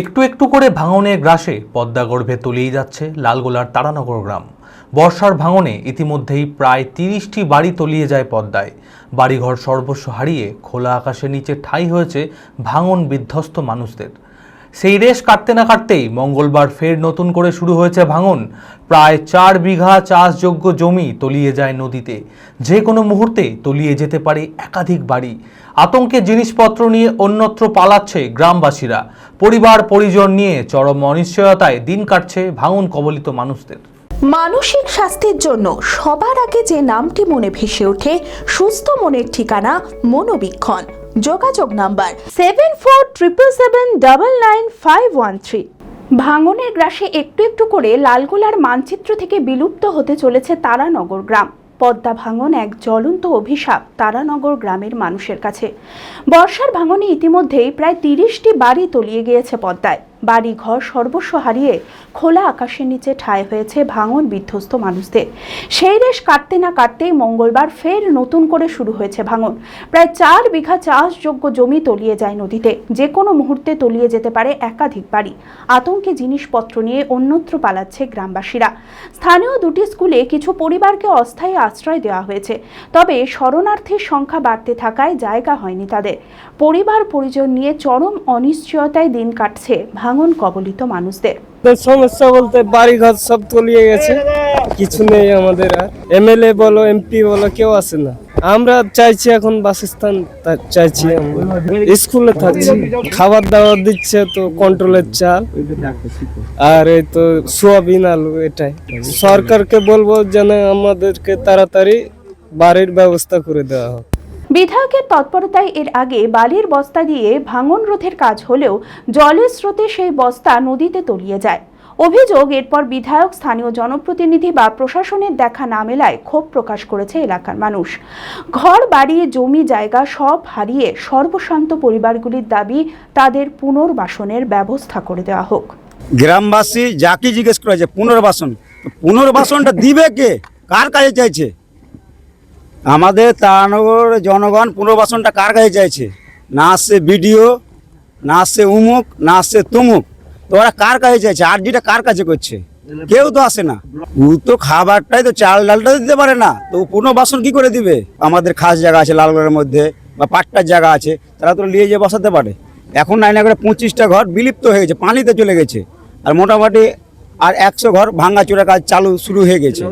একটু একটু করে ভাঙনের গ্রাসে পদ্মা গর্ভে তলিয়ে যাচ্ছে লালগোলার তারানগর গ্রাম। বর্ষার ভাঙনে ইতিমধ্যেই প্রায় তিরিশটি বাড়ি তলিয়ে যায় পদ্মায়। বাড়িঘর সর্বস্ব হারিয়ে খোলা আকাশের নিচে ঠাই হয়েছে ভাঙন বিধ্বস্ত মানুষদের। সেই রেশ কাটতে না কাটতেই মঙ্গলবার ফের নতুন করে শুরু হয়েছে ভাঙন। প্রায় চার বিঘা চাষযোগ্য জমি তলিয়ে যায় নদীতে। যে কোনো মুহূর্তে তলিয়ে যেতে পারে একাধিক বাড়ি। আতঙ্কে জিনিসপত্র নিয়ে অন্যত্র পালাচ্ছে গ্রামবাসীরা। পরিবার, পরিজন নিয়ে চরম অনিশ্চয়তায় দিন কাটছে ভাঙন কবলিত মানুষদের। মানসিক স্বাস্থ্যের জন্য সবার আগে যে নামটি মনে ভেসে ওঠে, সুস্থ মনের ঠিকানা মনোবীক্ষণ। যোগাযোগ number seven four triple seven double nine five one three ভাঙনের গ্রাসে একটু একটু করে লালগোলার মানচিত্র থেকে বিলুপ্ত হতে চলেছে তারানগর গ্রাম। পদ্মা ভাঙন এক জ্বলন্ত অভিশাপ তারানগর গ্রামের মানুষের কাছে। বর্ষার ভাঙনে ইতিমধ্যেই প্রায় তিরিশটি বাড়ি তলিয়ে গিয়েছে পদ্মায়। বাড়ি ঘর সর্বস্ব হারিয়ে খোলা আকাশের নিচে ঠায় হয়েছে ভাঙন বিধ্বস্ত মানুষদের। সেই রেশ কাটতে না কাটতেই মঙ্গলবার ফের নতুন করে শুরু হয়েছে ভাঙন। প্রায় চার বিঘা চাষযোগ্য জমি তলিয়ে যায় নদীতে। যে কোনো মুহূর্তে তলিয়ে যেতে পারে একাধিক বাড়ি। আতঙ্কে জিনিসপত্র নিয়ে অন্যত্র পালাচ্ছে গ্রামবাসীরা। স্থানীয় দুটি স্কুলে কিছু পরিবারকে অস্থায়ী আশ্রয় দেওয়া হয়েছে। তবে শরণার্থীর সংখ্যা বাড়তে থাকায় জায়গা হয়নি তাদের। পরিবার পরিজন নিয়ে চরম অনিশ্চয়তায় দিন কাটছে ভাঙন কবলিত মানুষদের। সমস্যা বলতে বাড়ি ঘর সব তলিয়ে গেছে। কিছু নেই আমাদের আর। এমএলএ বলো, এমপি বলো, কেউ আসে না। আমরা চাইছি এখন বাসস্থান চাইছি স্কুলে থাকছি। খাবার দাবার দিচ্ছে তো কন্ট্রোলের চাল। আর এই তো সোয়াবিন আলু এটাই। সরকারকে বলব যেন আমাদেরকে তাড়াতাড়ি বাড়ির ব্যবস্থা করে দেওয়া হোক। বিধায়কের তৎপরতায় এর আগে বালির বস্তা দিয়ে ভাঙন রোধের কাজ হলেও জলের স্রোতে সেই বস্তা নদীতে তলিয়ে যায়। অভিযোগ, এরপর বিধায়ক, স্থানীয় জনপ্রতিনিধি বা প্রশাসনের দেখা না মেলায় ক্ষোভ প্রকাশ করেছে এলাকার মানুষ। ঘর, বাড়ি, জমি, জায়গা সব হারিয়ে সর্বশান্ত পরিবারগুলির দাবি তাদের পুনর্বাসনের ব্যবস্থা করে দেওয়া হোক। গ্রামবাসী যাকে জিজ্ঞেস করেছে, পুনর্বাসন, পুনর্বাসনটা দিবে কে? কার কাছে চাইছে? আমাদের তারানগর জনগণ পুনর্বাসনটা কার কাছে চাইছে? না আসছে বিডিও, না আসছে উমুক, না আসছে তুমুক। তো ওরা কার কাছে চাইছে? আর যেটা কার কাছে করছে? কেউ তো আসে না। ও তো খাবারটাই তো চাল ডালটা দিতে পারে না। তো পুনর্বাসন কি করে দিবে? আমাদের খাস জায়গা আছে লালগড়ের মধ্যে, বা পাট্টার জায়গা আছে, তারা তো নিয়ে যেয়ে বসাতে পারে। এখন নাই না করে পঁচিশটা ঘর বিলুপ্ত হয়ে গেছে, পানিতে চলে গেছে। আর মোটামুটি আর একশো ঘর ভাঙাচোরা কাজ চালু শুরু হয়ে গেছে।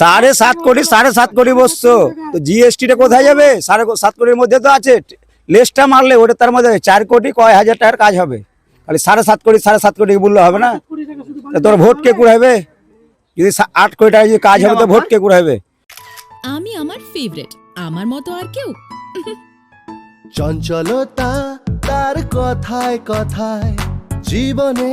সাড়ে সাত কোটি সাড়ে সাত কোটি বসছো তো জিএসটিটা কোথায় যাবে? সাড়ে সাত কোটির মধ্যে তো আছে। লেসটা মারলে ওটা তার মধ্যে চার কোটি কয় হাজার টাকার কাজ হবে। খালি সাড়ে সাত কোটি সাড়ে সাত কোটি বললে হবে না? তা তোর ভোট কে কুড়াবে? যদি আট কোটি টাকা যদি কাজ হবে তো ভোট কে কুড়াবে? আমি আমার ফেভারিট আমার মতো আর কেউ? চঞ্চলতা তার কথায় কথায় জীবনে